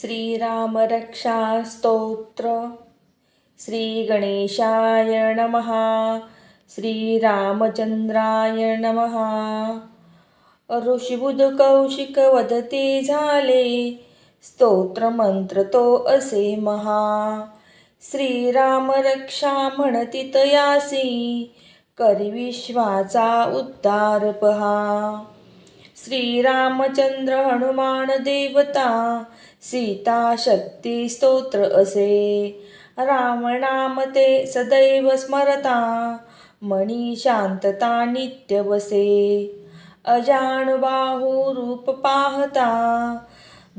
श्रीरामरक्षास्तोत्र। श्रीगणेशाय नमः। श्रीरामचंद्राय नमः। ऋषिबुध कौशिक वदते झाले। स्तोत्र मंत्र तो असे महा। श्रीराम रक्षा म्हणती तयासी। करी विश्वाचा उद्धार पहा। श्रीरामचंद्र हनुमान देवता सीता शक्ती स्तोत्र असे. रामनाम ते सदैव स्मरता मणी शांतता नित्य बसे. अजाणबाहू रूप पाहता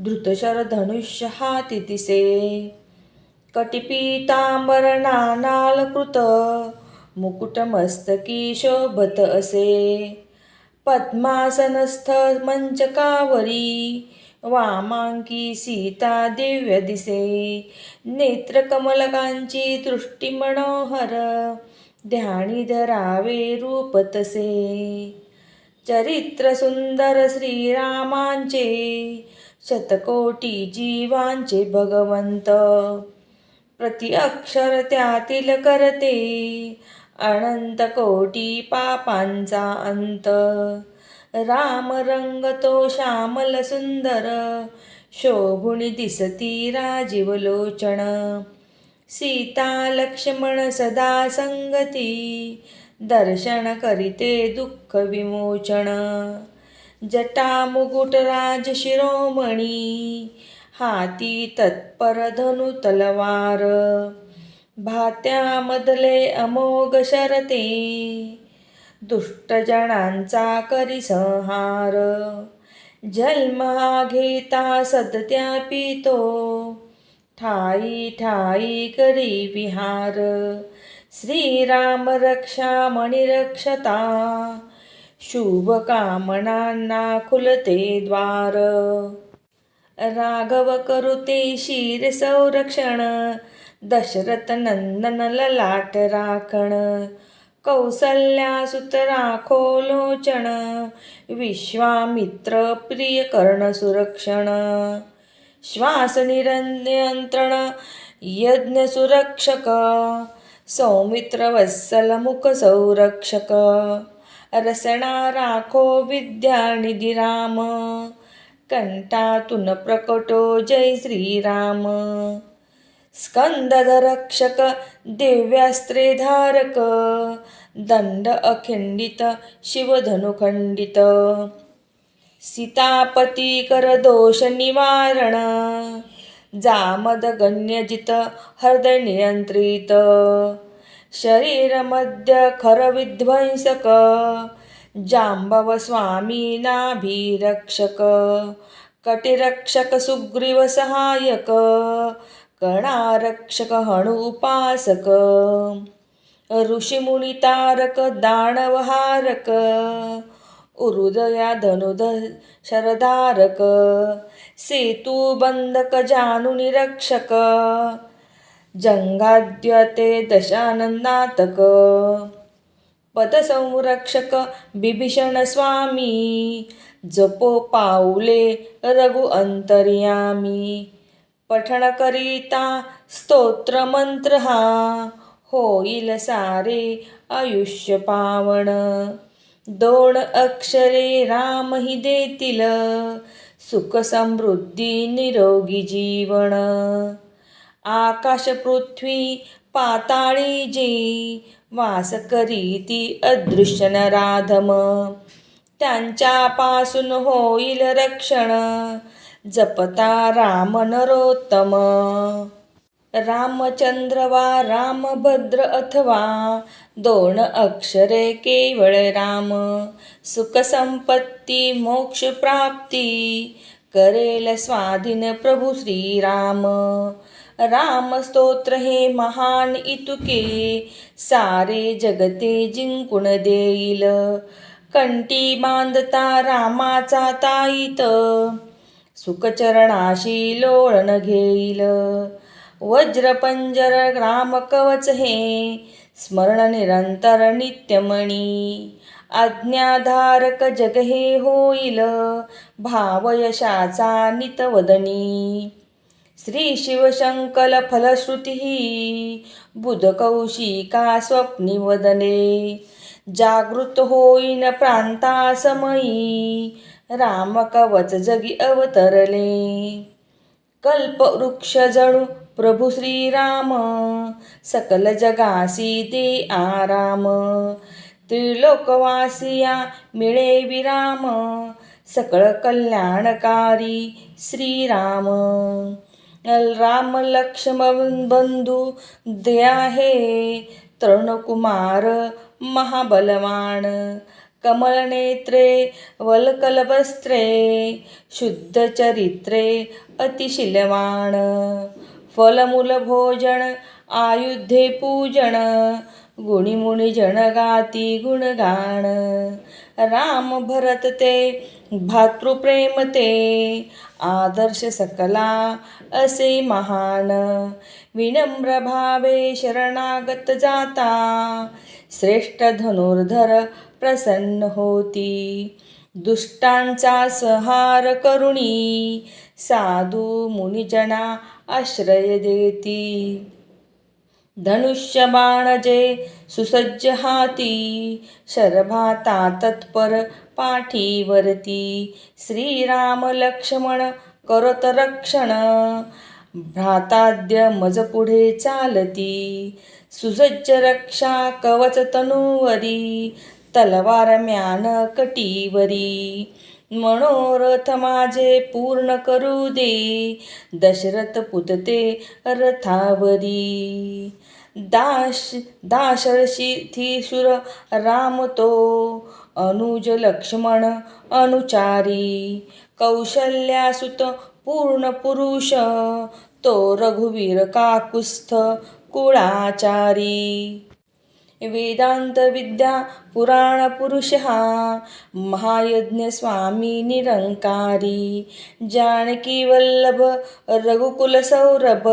धृतशर धनुष्य हाती तिसे कटिपीतांबर नानालकृत मुकुटमस्तकी शोभत असे. पद्मासनस्थ मंचकावरी वामांकी सीता दिव्य दिसे नेत्रकमलकांची दृष्टी मनोहर ध्यानी धरावे रूप तसे. चरित्र सुंदर श्रीरामांचे शतकोटी जीवांचे भगवंत प्रति अक्षर त्यातील करते अनंत कोटी पापांचा अंत। राम रंग तो श्यामल सुंदर शोभुणी दिसती राजीव लोचन। सीता लक्ष्मण सदा संगती दर्शन करीते दुःख विमोचन। जटा मुकुट राज शिरोमणी हाती तत्पर धनु तलवार भात्यामधले अमोघ शरते दुष्टजनांचा करी संहार. जन्मा घेता सदत्या पितो ठाई ठाई करी विहार. श्रीराम रक्षा मणिरक्षता शुभ कामनांना खुलते द्वार. राघव करुते शिर संरक्षण दशरथ नंदन ललाट राखण कौसल्यासुत राखो लोचन विश्वामित्र प्रिय कर्ण सुरक्षण श्वास नियंत्रण यज्ञ सुरक्षक सौमित्र वत्सल मुख संरक्षक रसना राखो विद्यानिधी राम कंठातून प्रकटो जय श्रीराम. स्कंदरक्षक दिव्यास्त्रे धारक दंड अखंडित शिवधनुखंडित। सीतापती कर दोष निवारण जामद गण्यजित हृदय नियंत्रित। शरीर मध्य खर विध्वंसक जांबव स्वामी नाभिरक्षक। कटिरक्षक सुग्रीव कणारक्षक हणुपासक ऋषिमुनी तारक दानवहारक उरुदया धनुध शरधारक सेतू बंधक जानुनी रक्षक जंगाद्यते दशानंदातक पदसंरक्षक बिभीषण स्वामी जपो पाऊले रघु अंतर्यामी पठण करिता स्तोत्र मंत्र हा होईल सारे आयुष्य पावण दोन अक्षरे राम ही देतील सुख समृद्धी निरोगी जीवन. आकाश पृथ्वी पाताळी जी वास करीती अदृश्य नराधम. त्यांच्यापासून होईल रक्षण जपता राम नरोत्तम रामचंद्र वा रामभद्र अथवा दोन अक्षरे केवळ राम. सुख संपत्ती मोक्ष प्राप्ती करेल स्वाधीन प्रभू श्रीराम. राम स्तोत्र हे महान इतुके सारे जगते जिंकून देईल. कंटी बांधता रामाचा ताईत. सुखचरणाशी लोळण घेईल. वज्रपंजर ग्राम कवच हे स्मरण निरंतर नित्यमणी. आज्ञाधारक जग हे होईल भावयशाचा नितवदनी श्री शिवशंकल फलश्रुतीः बुधकौशिका स्वप्निवदने जागृत होईन प्रांतासमयी रामकवच जगी अवतरले. कल्पवृक्ष जणू प्रभू श्रीराम सकल जगासी ते आराम. त्रिलोकवासिया मिळे विराम सकळ कल्याणकारी श्रीराम. राम लक्ष्मण बंधू दे हे तरुणकुमार महाबलवान. कमलनेत्रे वल्कलवस्त्रे शुद्ध चरित्रे फलमूलभोजन आयुधे पूजन गुणिमुनी जनगाती गुणगान राम भरत ते भातृप्रेम ते आदर्श सकला असे महान. विनम्र भावे शरणागत जाता. श्रेष्ठ धनुर्धर प्रसन्न होती. दुष्टांचा संहार करुणी. साधू मुनिजना आश्रय देती. धनुष्य सुसज्ज हाती शरभाता तत्पर पाठीवरती श्रीराम लक्ष्मण करत रक्षण भ्राताद्य मज पुढे चालती सुसज्ज रक्षा कवच तनुवरी तलवार म्यान कटीवरी मनोरथ माझे पूर्ण करू दे. दशरथ पुतते रथावरी. दाश दाशरथी राम तो. अनुज लक्ष्मण अनुचारी. कौशल्यासुत पूर्ण पुरुष. तो रघुवीर काकुस्थ कुळाचारी. वेदांत विद्या पुराण पुरुष महायज्ञ स्वामी निरंकारी। जानकी वल्लभ रघुकुल सौरभ।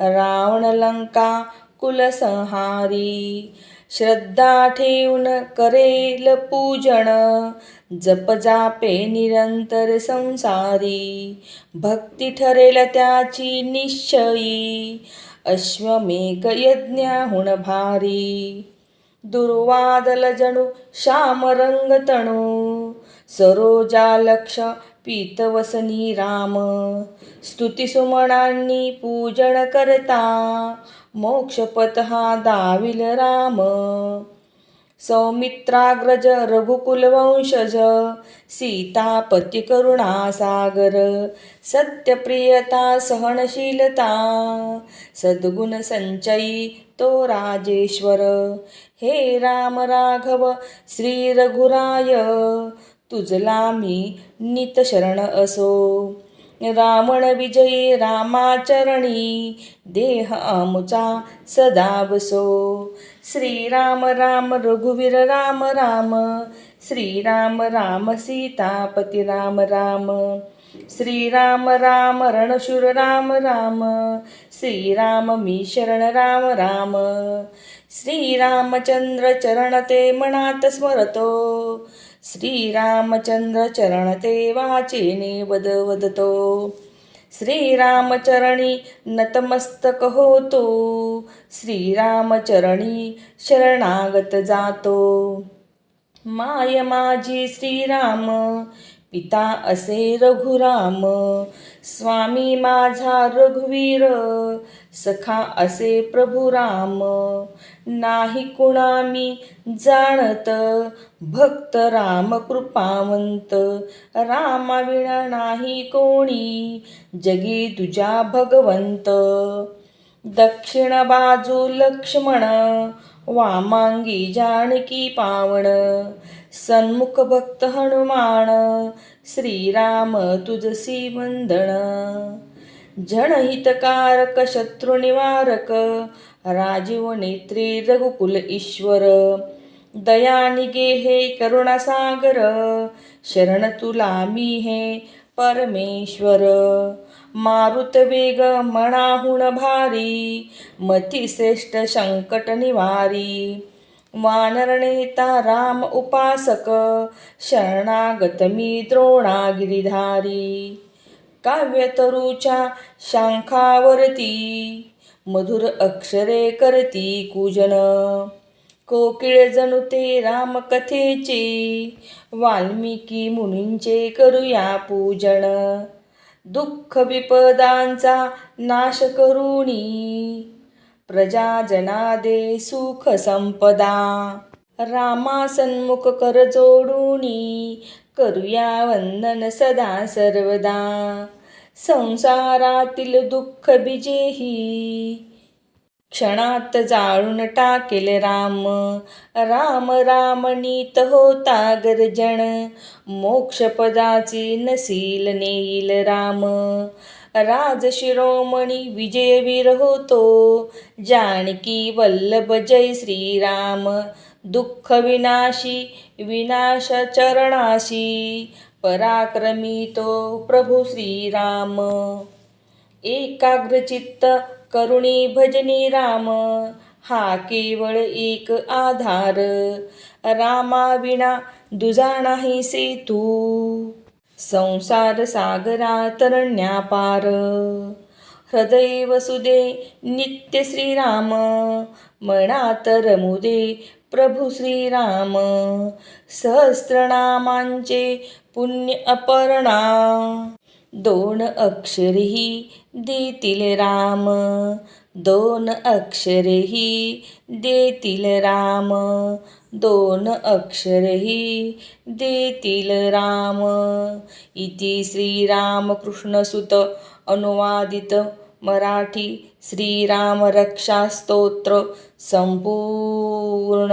रावण लंका कुलसंहारी श्रद्धा ठेवून करेल पूजन। जप जापे निरंतर संसारी। भक्ती ठरेल त्याची निश्चयी। अश्वमेघ यज्ञाहुण भारी दुर्वादल पीतवसनी राम। स्तुतिसुमणांनी पूजन करता। मोक्षपत हा दाविल राम। सौमित्राग्रज रघुकुलवंशज सीतापती करुणासागर सत्यप्रियता सहनशीलता सद्गुण संचयी तो राजेश्वर। हे राम राघव श्री रघुराय तुझला मी नित शरण असो। रावण विजयी रामाचरणी देह आमुचा सदा बसो श्रीराम राम रघुवीर राम राम श्रीराम राम सीतापती राम राम श्रीराम राम रणशूर राम राम श्रीराम मी शरण राम राम श्रीरामचंद्र चरण ते मनात स्मरतो श्रीरामचंद्र चरण ते वाचेने वद वदतो. श्रीरामचरणी नतमस्तक होतो. श्रीरामचरणी शरणागत जातो. माय माझी श्रीराम पिता असे रघुराम स्वामी माझा रघुवीर सखा असे प्रभुराम. नाही कुणा मी जाणत भक्त राम कृपावंत रामाविणा नाही कोणी जगी तुझ्या भगवंत. दक्षिण बाजू लक्ष्मण वामांगी जानकी पावण सन्मुख भक्त हनुमान श्रीराम तुझसी वंदन. जनहितकारक शत्रुनिवारक राजीव नेत्री रघुकुल ईश्वर. दयानिगे हे करुणासागर. शरण तुला मी हे परमेश्वर. मारुत वेग मनाहुण भारी मती श्रेष्ठ संकट निवारी. वानर नेता राम उपासक शरणागत मी द्रोणागिरीधारी. काव्यतरूच्या शांखावरती मधुर अक्षरे करती कूजन. कोकिळ जणू ते रामकथेचे. वाल्मिकी मुनींचे करूया पूजन. दुःख विपदांचा नाश करुणी. प्रजाजनादे सुख संपदा. रामा सन्मुख कर जोडूनी करूया वंदन सदा सर्वदा. संसारातील दुःख बिजेही. क्षणात जाळून टाकेल राम. राम राम नीत होता गर्जन मोक्षपदाची नसील नेईल राम. राज शिरोमणी विजयवीर होतो. जानकी वल्लभ जय श्रीराम. दुःख विनाशी विनाश चरणाशी पराक्रमी तो प्रभू श्रीराम. एकाग्रचित्त करुणी भजनी राम हा केवळ एक आधार. रामाविना दुजा नाही सेतू संसार सागरा तरण्या पार हृदय वसुदे नित्य श्रीराम मनात रमुदे प्रभू श्रीराम. सहस्रनामांचे पुण्य अपर्णा. दोन अक्षरही देतील राम. दोन अक्षरही देतील राम. दोन अक्षरही देतील राम. इति श्रीरामकृष्णसुत अनुवादित मराठी श्रीरामरक्षास्तोत्र संपूर्ण